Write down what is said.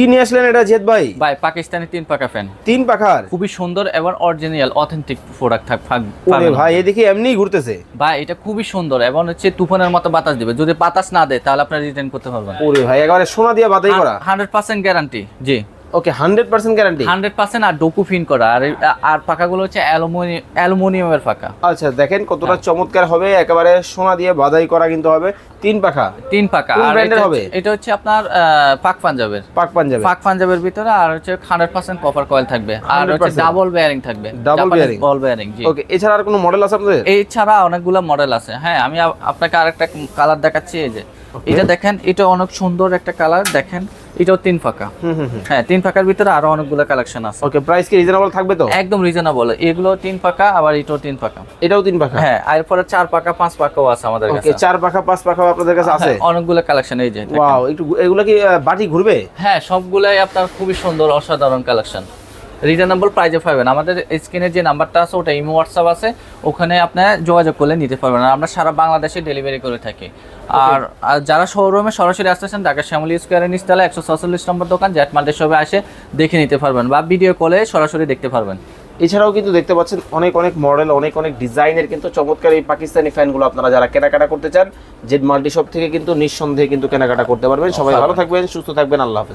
কি নিয়ে আসলেন এটা জেদ ভাই? ভাই পাকিস্তানি তিন পাকা ফ্যান তিন পাখার? খুবই সুন্দর এবং অরিজিনাল অথেন্টিক প্রোডাক্ট থাক ভাই এদিকে এমনি ঘুরতেছে। ভাই এটা খুবই সুন্দর এবং হচ্ছে তুফানের মতো বাতাস দিবে। যদি বাতাস না দেয় তাহলে আপনার রিটার্ন করতে পারবেন। ওরে ভাই একেবারে সোনা দিয়ে বাতাই করা। হান্ড্রেড পার্সেন্ট গ্যারান্টি জি। Okay hundred percent guarantee hundred percent আর ডোকু ফিন করা। আর আর পাকাগুলো হচ্ছে অ্যালুমিনিয়াম অ্যালুমিনিয়ামের পাকা আচ্ছা দেখেন কতটা হ্যাঁ। চমৎকার হবে। একেবারে সোনা দিয়ে বাদাই করা কিন্তু হবে। তিন পাখা? তিন কোন আর হবে? এটা হচ্ছে আপনার পাক পাঞ্জাবের। পাক পাঞ্জাবে পাক পাঞ্জাবের ভিতরে আর হচ্ছে হান্ড্রেড পার্সেন্ট কপার কয়েল থাকবে। আর হচ্ছে ডাবল বেয়ারিং থাকবে। Double bearing? বল বেয়ারিং জি। ওকে এছাড়া আর কোনো মডেল আছে আপনাদের? এছাড়া অনেকগুলো মডেল আছে। হ্যাঁ আমি আপনাকে আরেকটা কালার দেখাচ্ছি এই যে। এটা দেখেন এটা অনেক সুন্দর একটা কালার দেখেন। এটাও তিন ফাঁকা। হ্যাঁ তিন ফাঁকার ভিতরে আরও অনেকগুলো কালেকশন আছে। ওকে প্রাইস কি রিজনেবল থাকবে তো? একদম রিজনেবল এগুলো তিন পাকা আবার এটাও তিন পাকা এটাও তিন ফাঁকা? হ্যাঁ এরপরে চার পাকা পাঁচ পাকাও আছে আমাদের ওকে কাছে। চার পাখা পাঁচ পাখা আপনাদের কাছে আছে? হ্যাঁ, অনেকগুলো কালেকশন এই যে ওয়াও একটু এগুলো কি বাটি ঘুরবে? হ্যাঁ সবগুলাই আপনার খুবই সুন্দর অসাধারণ কালেকশন রিজনেবল প্রাইজে পাবেন। আমাদের স্ক্রিনের যে নাম্বারটা আছে ওটা ইমো হোয়াটসঅ্যাপ আছে ওখানে আপনি যোগাযোগ করলে নিতে পারবেন। আর আমরা সারা বাংলাদেশে ডেলিভারি করে থাকি। আর যারা শোরুমে সরাসরি আসতেছেন ঢাকা শ্যামলী স্কোয়ারের নিচতলা একশো ছচল্লিশ নম্বর দোকান জ্যাট মাল্টি শপে আসে দেখে নিতে পারবেন বা ভিডিও কলে সরাসরি দেখতে পারবেন। এছাড়াও কিন্তু দেখতে পাচ্ছেন অনেক অনেক মডেল অনেক অনেক ডিজাইনের কিন্তু চমৎকার এই পাকিস্তানি ফ্যানগুলো আপনারা যারা কেনাকাটা করতে চান জেড মাল্টি শপ থেকে কিন্তু নিঃসন্দেহে কিন্তু কেনাকাটা করতে পারবেন। সবাই ভালো থাকবেন সুস্থ থাকবেন আল্লাহ হাফেজ।